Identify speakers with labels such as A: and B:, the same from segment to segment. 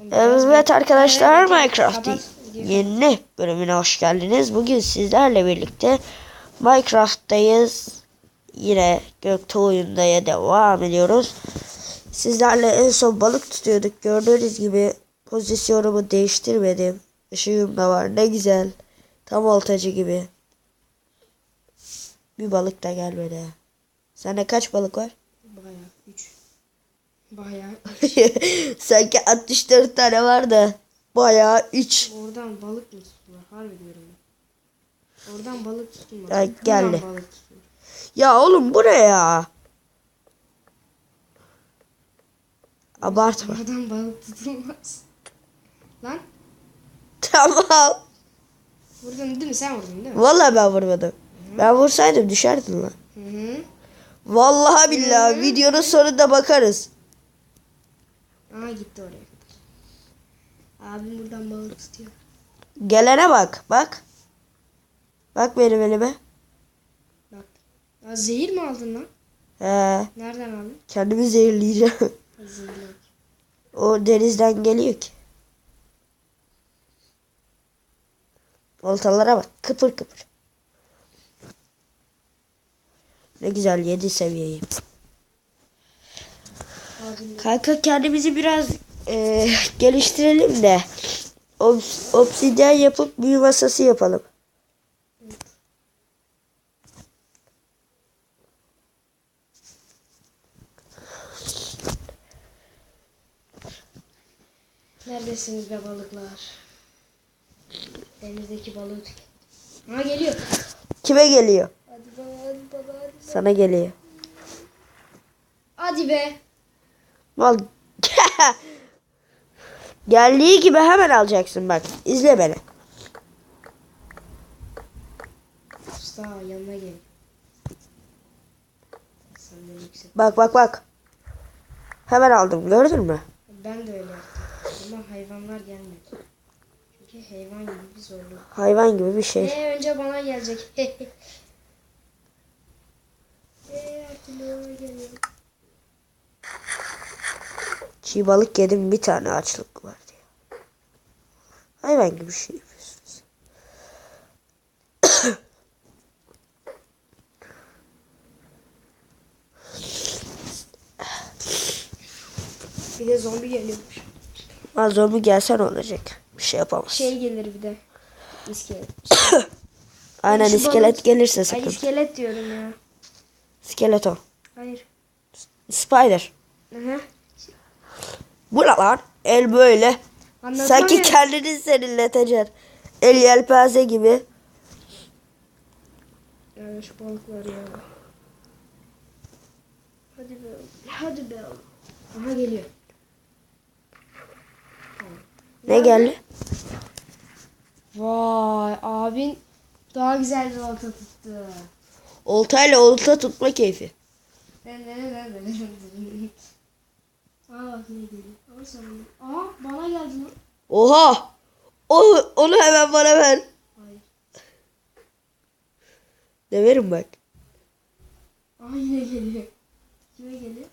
A: Evet arkadaşlar Minecraft'ın yeni bölümüne hoş geldiniz. Bugün sizlerle birlikte Minecraft'tayız. Yine Gökte oyundaya devam ediyoruz. Sizlerle en son balık tutuyorduk. Gördüğünüz gibi pozisyonumu değiştirmedim. Işığım da var ne güzel. Tam oltacı gibi. Bir balık da gelmedi. Sende kaç balık var?
B: Bayağı 3. Bayağı.
A: Sanki 64 tane var da bayağı 3.
B: Oradan balık mı tutulur? Harbi diyorum ben. Oradan balık.
A: Ay,
B: Buradan
A: geldi.
B: balık.
A: Ya oğlum bu ne ya? Abartma.
B: Oradan balık tutulmaz. Lan
A: tamam.
B: vurdun değil mi? Sen vurdun değil mi?
A: Vallahi ben vurmadım. Ben vursaydım düşerdin lan.
B: Hı hı.
A: Vallahi billahi videonun sonunda bakarız.
B: Aa gitti oraya kadar. Abim buradan balık tutuyor.
A: Gelene bak. Bak. Bak benim elime.
B: Bak. Ya zehir mi aldın lan?
A: He,
B: Nereden aldın?
A: kendimi zehirleyeceğim.
B: Ha, Zehirli.
A: o denizden geliyor ki. Oltalara bak. Kıpır kıpır. Ne güzel yedi seviyeyim. Kanka kendimizi biraz e, geliştirelim de obs- obsidyen yapıp büyü masası yapalım.
B: Neredesiniz be balıklar? Denizdeki balığı tüket. Ha geliyor.
A: Kime geliyor?
B: Hadi baba hadi baba hadi. baba.
A: Sana geliyor.
B: Hadi be.
A: Mal Geldiği gibi hemen alacaksın bak. İzle beni.
B: Usta yanına gel.
A: Bak bak bak. Hemen aldım gördün mü?
B: Ben de öyle yaptım. Ama hayvanlar gelmedi. Çünkü hayvan gibi bir zorluk.
A: Hayvan gibi bir şey.
B: Ee, önce bana gelecek. Eee Atilla geliyor.
A: Çiğ balık yedim bir tane açlık var diye. Hayvan gibi şey yapıyorsunuz.
B: Bir de zombi geliyormuş.
A: Az zombi gelse ne olacak? Bir şey yapamaz.
B: Şey gelir bir de. İskelet.
A: Aynen
B: şu
A: iskelet
B: balık-
A: gelirse
B: Ay
A: sakın.
B: iskelet diyorum ya.
A: Skeleton.
B: Hayır.
A: Spider.
B: Aha.
A: Bu lan? El böyle.
B: Anlatsana.
A: Sanki kendini serinleteceksin. El yelpaze gibi.
B: Ya şu balıklar ya. Hadi be. Hadi be. Aha geliyor.
A: Ne geldi?
B: Vay abin daha güzel bir olta tuttu.
A: Oltayla olta tutma keyfi.
B: Aa bak ne geliyor. Aa bana geldi lan.
A: Oha! O, onu hemen bana ver.
B: Hayır.
A: Deverim bak.
B: Aa yine geliyor. Kime geliyor?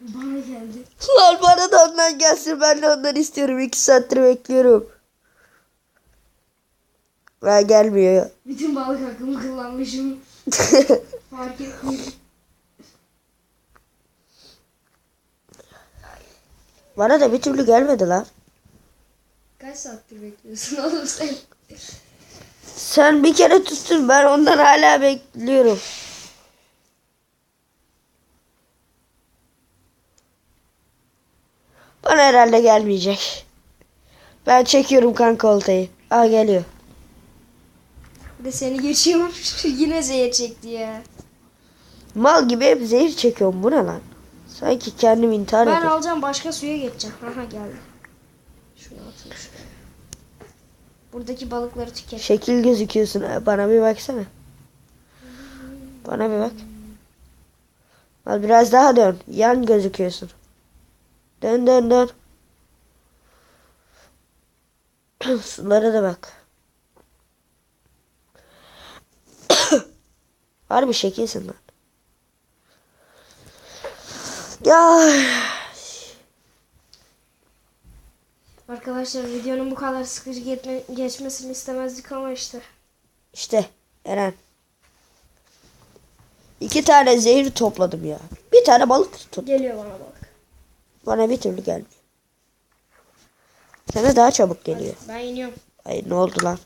B: Bana geldi.
A: Lan bana da ondan gelsin. Ben de ondan istiyorum. İki saattir bekliyorum. Ha gelmiyor.
B: Bütün balık hakkımı kullanmışım. Fark etmiyorum.
A: Bana da bir türlü gelmedi lan.
B: Kaç saattir bekliyorsun oğlum sen?
A: Sen bir kere tuttun. Ben ondan hala bekliyorum. Bana herhalde gelmeyecek. Ben çekiyorum kanka oltayı. Aa geliyor.
B: Bir de seni geçiyormuş. Yine zehir çekti ya.
A: Mal gibi hep zehir çekiyorum. Bu ne lan? Sanki kendim intihar
B: Ben
A: ediyorum.
B: alacağım başka suya geçeceğim. Aha geldi. Şunu atayım şuraya. Buradaki balıkları tüket.
A: Şekil gözüküyorsun. Ha, Bana bir baksana. Bana bir bak. Al biraz daha dön. Yan gözüküyorsun. Dön dön dön. Sulara da bak. Harbi şekilsin lan. Ya
B: Arkadaşlar videonun bu kadar sıkıcı geçme- geçmesini istemezdik ama işte.
A: İşte Eren. İki tane zehir topladım ya. Bir tane balık tutun.
B: Geliyor bana bak.
A: Bana bir türlü gelmiyor. Sana daha çabuk geliyor.
B: Ben iniyorum.
A: Ay ne oldu lan?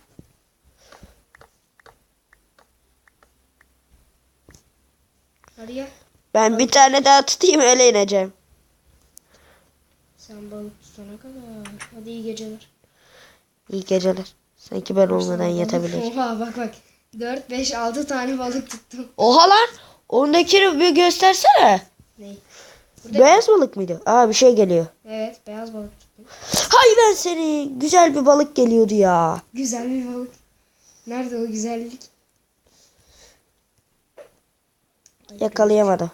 B: Hadi gel.
A: Ben bir tane daha tutayım öyle ineceğim.
B: Sen balık tutana kadar. Hadi iyi geceler.
A: İyi geceler. Sanki ben olmadan yatabilir.
B: Oha bak bak. 4, 5, 6 tane balık tuttum.
A: Oha lan. Ondakini bir göstersene.
B: Ne?
A: Beyaz balık mıydı? Aa bir şey geliyor.
B: Evet beyaz balık tuttum.
A: Hay ben seni. Güzel bir balık geliyordu ya.
B: Güzel bir balık. Nerede o güzellik?
A: Yakalayamadım.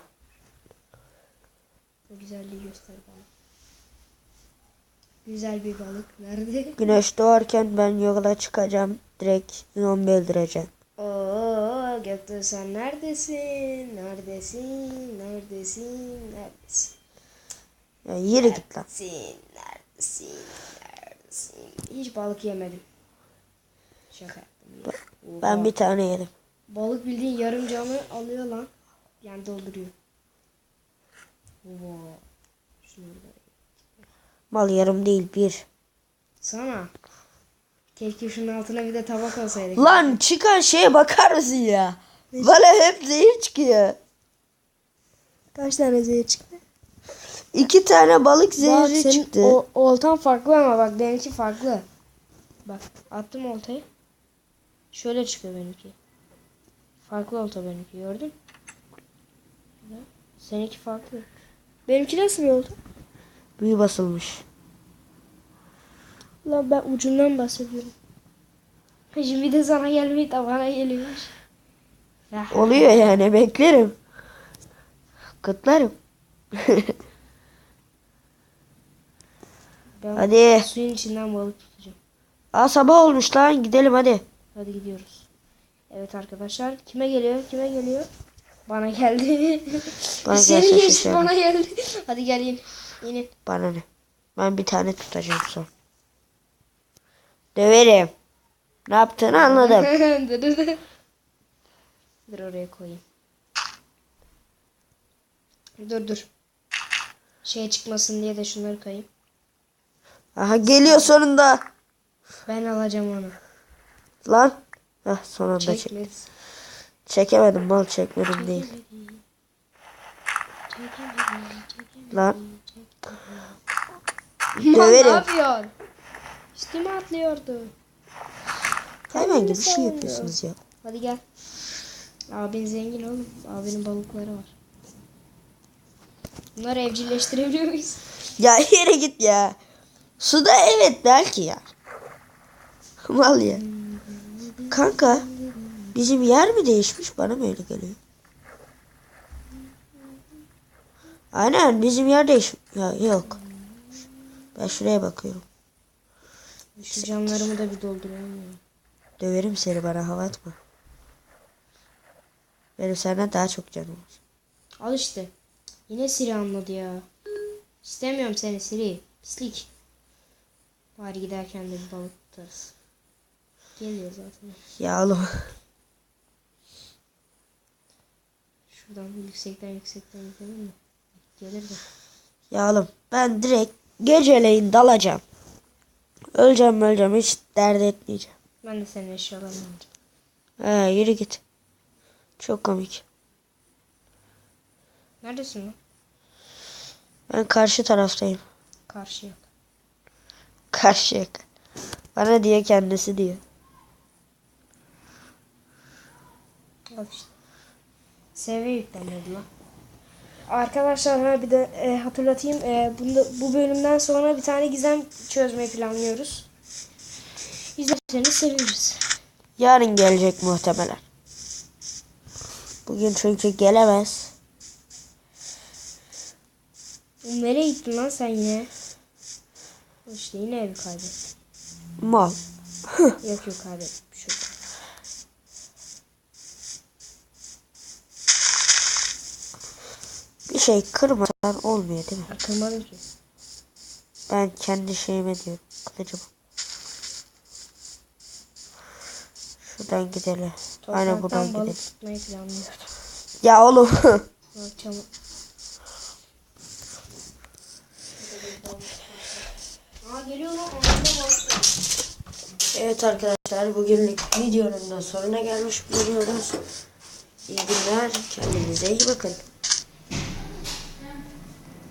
B: O güzelliği göster bana. Güzel bir balık. Nerede?
A: Güneş doğarken ben yola çıkacağım. Direkt zombi öldüreceğim.
B: Oo Göktuğ sen neredesin? Neredesin? Neredesin? Neredesin?
A: Ya yürü git lan.
B: Neredesin? Neredesin? Neredesin? Hiç balık yemedim. Şaka yaptım. ya.
A: Ben
B: Oha.
A: bir tane yedim.
B: Balık bildiğin yarım camı alıyor lan. Yani dolduruyor. Oha. Şunu
A: Mal yarım değil bir.
B: Sana. Keşke şunun altına bir de tabak olsaydı.
A: Lan çıkan şeye bakar mısın ya? Bana hep zehir çıkıyor.
B: Kaç tane zehir çıktı?
A: İki tane balık
B: Bak
A: zehri
B: senin
A: çıktı.
B: o, oltan farklı ama bak benimki farklı. Bak attım oltayı. Şöyle çıkıyor benimki. Farklı olta benimki gördün? Bak, Seninki farklı. Benimki nasıl bir olta?
A: Büyü basılmış.
B: Lan ben ucundan bahsediyorum. Şimdi de sana gelmeyip de bana geliyormuş. Ya,
A: Oluyor yani beklerim. Kutlarım.
B: ben
A: Hadi.
B: suyun içinden balık tutacağım.
A: Aa sabah olmuş lan gidelim hadi.
B: Hadi gidiyoruz. Evet arkadaşlar kime geliyor? Kime geliyor? Bana geldi.
A: Bana
B: Seni
A: şaşarım.
B: bana geldi. Hadi gel in. İnin.
A: Bana ne? Ben bir tane tutacağım son. Döverim. Ne yaptığını anladım.
B: dur dur dur. Dur oraya koyayım. Dur dur. Şey çıkmasın diye de şunları koyayım.
A: Aha geliyor sonunda.
B: Ben alacağım onu.
A: Lan. Heh sonunda çek.
B: Çekmez.
A: Çekemedim mal çekmedim değil. Lan.
B: Lan ne
A: Döverim.
B: yapıyorsun? Üstüme atlıyordu.
A: Hayvan gibi bir şey yapıyorsunuz ya.
B: Hadi gel. Abin zengin oğlum. Abinin balıkları var. Bunları evcilleştirebiliyor muyuz?
A: Ya yere git ya. Suda evet belki ya. Mal ya. Kanka bizim yer mi değişmiş bana mı öyle geliyor? Aynen bizim yer değişmiş. Ya yok. Ben şuraya bakıyorum.
B: Şu camlarımı da bir doldurayım ya.
A: Döverim seni bana hava atma. Benim senden daha çok canım var.
B: Al işte. Yine Siri anladı ya. İstemiyorum seni Siri. Pislik. Bari giderken de bir balık tutarız. Geliyor zaten.
A: Ya oğlum.
B: Şuradan yüksekten yüksekten gidelim mi? Gelir de.
A: Ya oğlum ben direkt geceleyin dalacağım. Öleceğim öleceğim hiç dert etmeyeceğim.
B: Ben de senin eşyalarını alacağım.
A: He yürü git. Çok komik.
B: Neredesin lan?
A: Ben karşı taraftayım.
B: Karşı yok.
A: Karşı yak. Bana diye kendisi diyor.
B: Al işte. Seviye yüklenmedi lan. Arkadaşlar ha bir de e, hatırlatayım. E, bunda, bu bölümden sonra bir tane gizem çözmeyi planlıyoruz. İzlerseniz seviniriz.
A: Yarın gelecek muhtemelen. Bugün çünkü gelemez.
B: Nereye gittin lan sen yine? İşte yine evi kaybettin.
A: Mal.
B: Yok yok kaybettim. Bir şey yok.
A: Bir şey kırmadan olmuyor değil mi?
B: Ha, Kırmadım ki.
A: Ben kendi şeyime diyorum. Kılıcıma. Şuradan gidelim. Aynen buradan
B: Topraktan
A: gidelim.
B: balık tutmayı planlıyordum.
A: Ya oğlum.
B: Akşam
A: evet arkadaşlar bugünlük videonun da sonuna gelmiş bulunuyoruz. İyi günler. Kendinize iyi bakın.